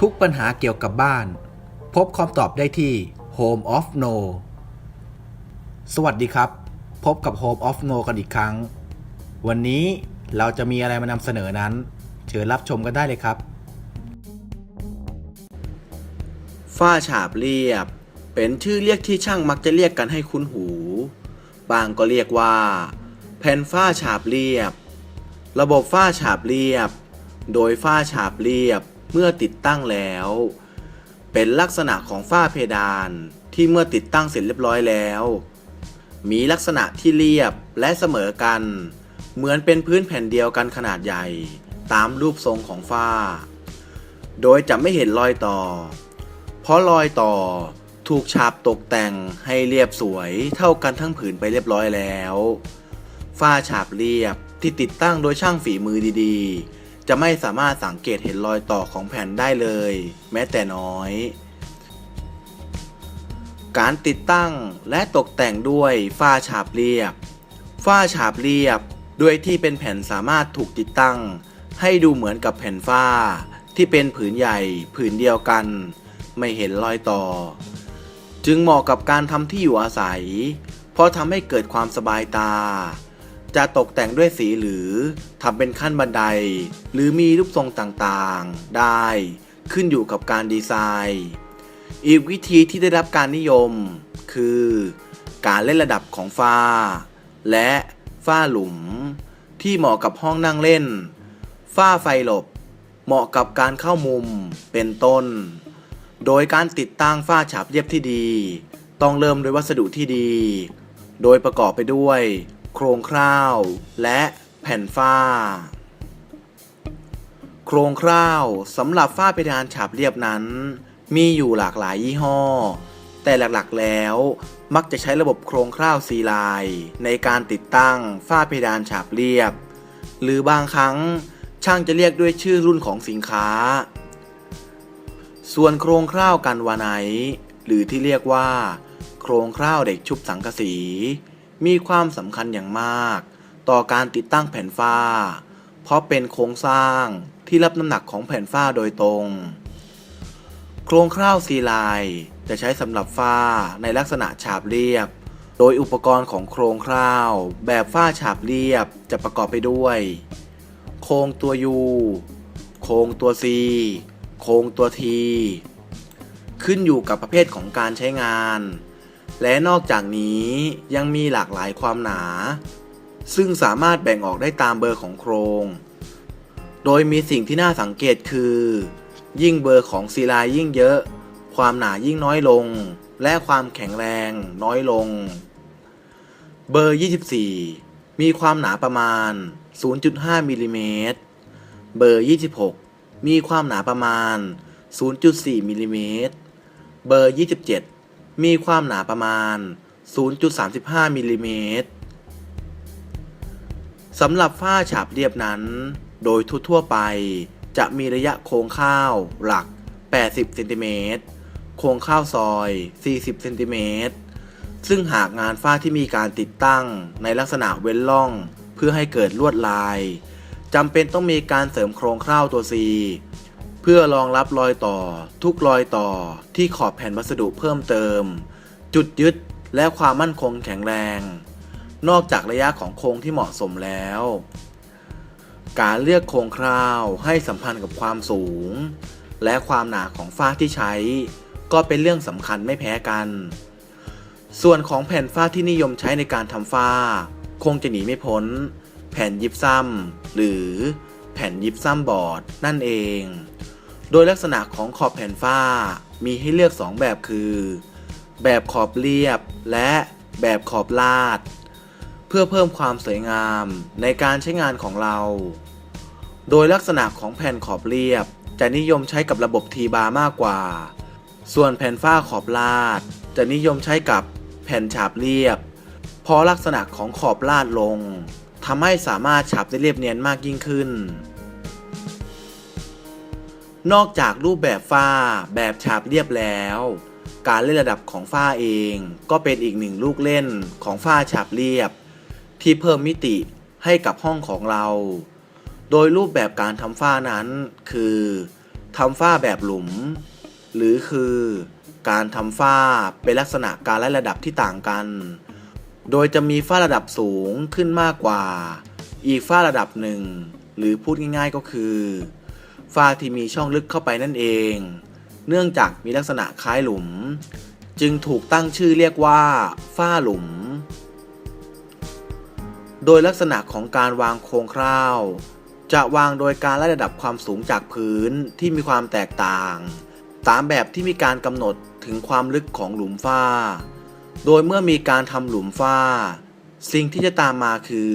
ทุกปัญหาเกี่ยวกับบ้าน พบคำตอบได้ที่ Home of No สวัสดีครับ พบกับ Home of No กันอีกครั้ง วันนี้เราจะมีอะไรมานำเสนอนั้น เชิญรับชมกันได้เลยครับ ฝ้าฉาบเรียบ เป็นชื่อเรียกที่ช่างมักจะเรียกกันให้คุ้นหู บางก็เรียกว่า แผ่นฝ้าฉาบเรียบ ระบบฝ้าฉาบเรียบ โดยฝ้าฉาบเรียบ เมื่อติดตั้งแล้ว เป็นลักษณะของฝ้าเพดานที่เมื่อติดตั้งเสร็จเรียบร้อยแล้ว มีลักษณะที่เรียบและเสมอกัน เหมือนเป็นพื้นแผ่นเดียวกันขนาดใหญ่ ตามรูปทรงของฝ้า โดยจะไม่เห็นรอยต่อ เพราะรอยต่อถูกฉาบตกแต่งให้เรียบสวยเท่ากันทั้งผืนไปเรียบร้อยแล้ว ฝ้าฉาบเรียบที่ติดตั้งโดยช่างฝีมือดีๆ จะไม่สามารถสังเกตเห็นรอยต่อของแผ่นได้เลย แม้แต่น้อย การติดตั้งและตกแต่งด้วยฝ้าฉาบเรียบ ฝ้าฉาบเรียบด้วยที่เป็นแผ่นสามารถถูกติดตั้ง ให้ดูเหมือนกับแผ่นฝ้า ที่เป็นผืนใหญ่ผืนเดียวกัน ไม่เห็นรอยต่อ จึงเหมาะกับการทำที่อยู่อาศัย เพราะทำให้เกิดความสบายตา จะตกแต่งด้วยสีหรือทำเป็นขั้นบันได หรือมีรูปทรงต่างๆ ได้ขึ้นอยู่กับการดีไซน์ อีกวิธีที่ได้รับการนิยม คือ การเล่นระดับของฝ้า และฝ้าหลุม ที่เหมาะกับห้องนั่งเล่น ฝ้าไฟหลบ เหมาะกับการเข้ามุมเป็นต้น โดยการติดตั้งฝ้าฉาบเรียบที่ดี ต้องเริ่มด้วยวัสดุที่ดี โดยประกอบไปด้วย ครงคร่าว และแผ่นฝ้า โครงคร่าวสำหรับฝ้าเพดานฉาบเรียบนั้น มีอยู่หลากหลายยี่ห้อ แต่หลักๆแล้วมักจะใช้ระบบโครงคร่าวซีไลน์ในการติดตั้งฝ้าเพดานฉาบเรียบ หรือบางครั้งช่างจะเรียกด้วยชื่อรุ่นของสินค้า ส่วนโครงคร่าวกันวาไนหรือที่เรียกว่า โครงคร่าวเด็กชุบสังกะสี มีความสำคัญอย่างมาก ต่อการติดตั้งแผ่นฝ้า เพราะเป็นโครงสร้างที่รับน้ำหนักของแผ่นฝ้าโดยตรง โครงคร่าวซีไลน์จะใช้สำหรับฝ้าในลักษณะฉาบเรียบ โดยอุปกรณ์ของโครงคร่าว แบบฝ้าฉาบเรียบจะประกอบไปด้วย โครงตัว U โครงตัว C โครงตัว T ขึ้นอยู่กับประเภทของการใช้งาน และนอกจากนี้ยังมีหลากหลายความหนา ซึ่งสามารถแบ่งออกได้ตามเบอร์ของโครง โดยมีสิ่งที่น่าสังเกตคือ ยิ่งเบอร์ของซีไลน์ยิ่งเยอะ ความหนายิ่งน้อยลง และความแข็งแรงน้อยลง เบอร์ 24 มีความหนาประมาณ 0.5มิลลิเมตร เบอร์ 26 มีความหนาประมาณ 0.4มิลลิเมตร เบอร์ 27 มีความหนาประมาณ 0.35มิลลิเมตรสำหรับฝ้าฉาบเรียบนั้น โดยทั่วๆไปจะมีระยะโค้งข้าวหลัก 80 เซนติเมตร โค้งข้าวซอย 40 เซนติเมตร ซึ่งหากงานฝ้าที่มีการติดตั้งในลักษณะเว้นร่องเพื่อให้เกิดลวดลาย จำเป็นต้องมีการเสริมโครงคร่าวตัว C เพื่อรองรับรอยต่อทุกรอยต่อที่ขอบแผ่นวัสดุเพิ่มเติม จุดยึดและความมั่นคงแข็งแรง นอกจากระยะของโครงที่เหมาะสมแล้ว การเลือกโครงคราวให้สัมพันธ์กับความสูง และความหนาของฝ้าที่ใช้ ก็เป็นเรื่องสำคัญไม่แพ้กัน ส่วนของแผ่นฝ้าที่นิยมใช้ในการทำฝ้า คงจะหนีไม่พ้น แผ่นยิบซ้ำหรือแผ่นยิบซ้ำบอร์ดนั่นเอง โดยลักษณะของขอบแผ่นฝ้า มีให้เลือก 2 แบบคือ แบบขอบเรียบและแบบขอบลาด เพื่อเพิ่มความสวยงามในการใช้งานของเรา โดยลักษณะของแผ่นขอบเรียบ จะนิยมใช้กับระบบทีบาร์มากกว่า ส่วนแผ่นฝ้าขอบลาด จะนิยมใช้กับแผ่นฉาบเรียบ เพราะลักษณะของขอบลาดลงทำให้สามารถฉาบได้เรียบเนียนมากยิ่งขึ้น นอกจากรูปแบบฝ้าแบบฉาบเรียบแล้ว การเล่นระดับของฝ้าเอง ก็เป็นอีกหนึ่งลูกเล่นของฝ้าฉาบเรียบ ที่เพิ่มมิติให้กับห้องของเรา โดยรูปแบบการทำฝ้านั้น คือทำฝ้าแบบหลุม หรือคือการทำฝ้าเป็นลักษณะการไล่ระดับที่ต่างกัน โดยจะมีฝ้าระดับสูงขึ้นมากกว่า อีกฝ้าระดับหนึ่ง หรือพูดง่ายๆก็คือ ฝ้าที่มีช่องลึกเข้าไปนั่นเอง เนื่องจากมีลักษณะคล้ายหลุม จึงถูกตั้งชื่อเรียกว่า ฝ้าหลุม โดยลักษณะของการวางโครงคร่าว จะวางโดยการไล่ระดับความสูงจากพื้นที่มีความแตกต่าง ตามแบบที่มีการกำหนดถึงความลึกของหลุมฝ้า โดยเมื่อมีการทำหลุมฝ้า สิ่งที่จะตามมาคือ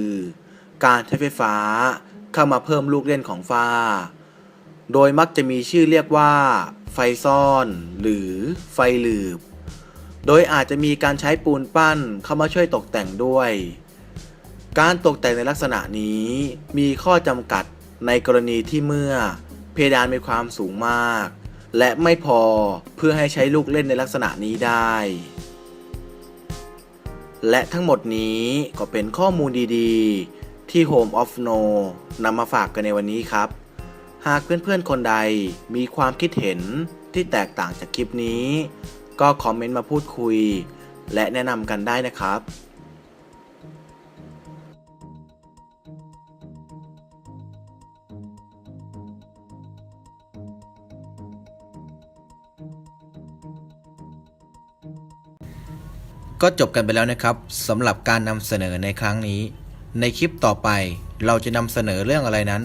การใช้ไฟฟ้าเข้ามาเพิ่มลูกเล่นของฝ้า โดยมักจะมีชื่อเรียกว่า ไฟซ่อน หรือไฟหลืบ โดยอาจจะมีการใช้ปูนปั้นเข้ามาช่วยตกแต่งด้วย การตกแต่งในลักษณะนี้ มีข้อจำกัดในกรณีที่เมื่อ เพดานมีความสูงมาก และไม่พอเพื่อให้ใช้ลูกเล่นในลักษณะนี้ได้ และทั้งหมดนี้ก็เป็นข้อมูลดีๆ ที่ Home of No นำมาฝากกันในวันนี้ครับ หากเพื่อนๆคนใดมีความคิดเห็นที่แตกต่างจากคลิปนี้ ก็คอมเมนต์มาพูดคุย และแนะนำกันได้นะครับก็จบกันไปแล้วนะครับสำหรับการนำเสนอในครั้งนี้ ในคลิปต่อไปเราจะนำเสนอเรื่องอะไรนั้น